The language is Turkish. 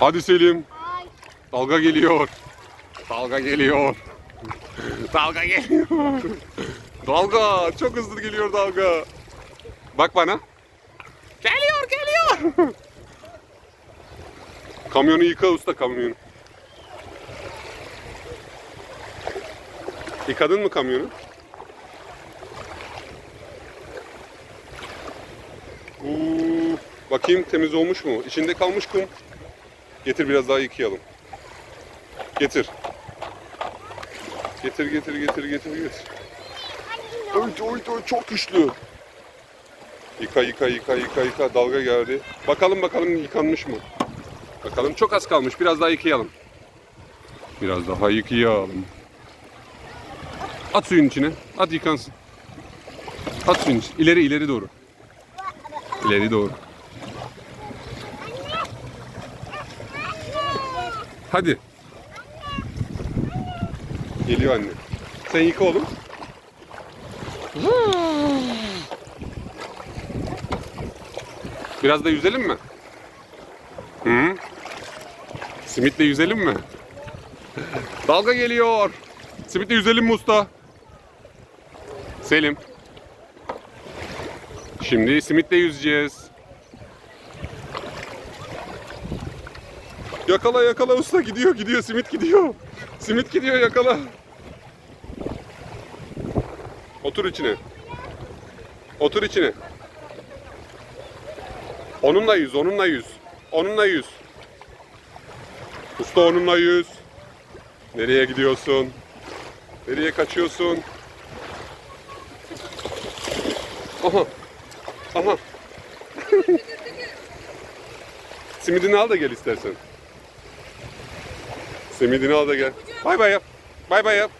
Hadi Selim. Ay. Dalga geliyor. Dalga geliyor. dalga geliyor. dalga. Çok hızlı geliyor dalga. Bak bana. Geliyor geliyor. kamyonu yıka usta kamyonu. Yıkadın mı kamyonu? Oo, bakayım temiz olmuş mu? İçinde kalmış kum. Getir biraz daha yıkayalım. Getir. Getir getir getir getir getir. Oy oy çok güçlü. Yıka yıka yıka yıka yıka dalga geldi. Bakalım bakalım yıkanmış mı? Bakalım çok az kalmış. Biraz daha yıkayalım. Biraz daha yıkayalım. At suyun içine. At yıkansın. At suyun içine. İleri ileri doğru. İleri doğru. Hadi. Geliyor anne. Sen yıka oğlum. Biraz da yüzelim mi? Hı? Simitle yüzelim mi? Dalga geliyor. Simitle yüzelim mi usta? Selim. Şimdi simitle yüzeceğiz. Yakala yakala usta gidiyor gidiyor simit gidiyor. Simit gidiyor yakala. Otur içine. Otur içine. Onunla yüz, onunla yüz. Onunla yüz. Usta onunla yüz. Nereye gidiyorsun? Nereye kaçıyorsun? Aha. Aha. Simidini al da gel istersen. Simidini al da gel. Bay bay yap. Bay bay yap.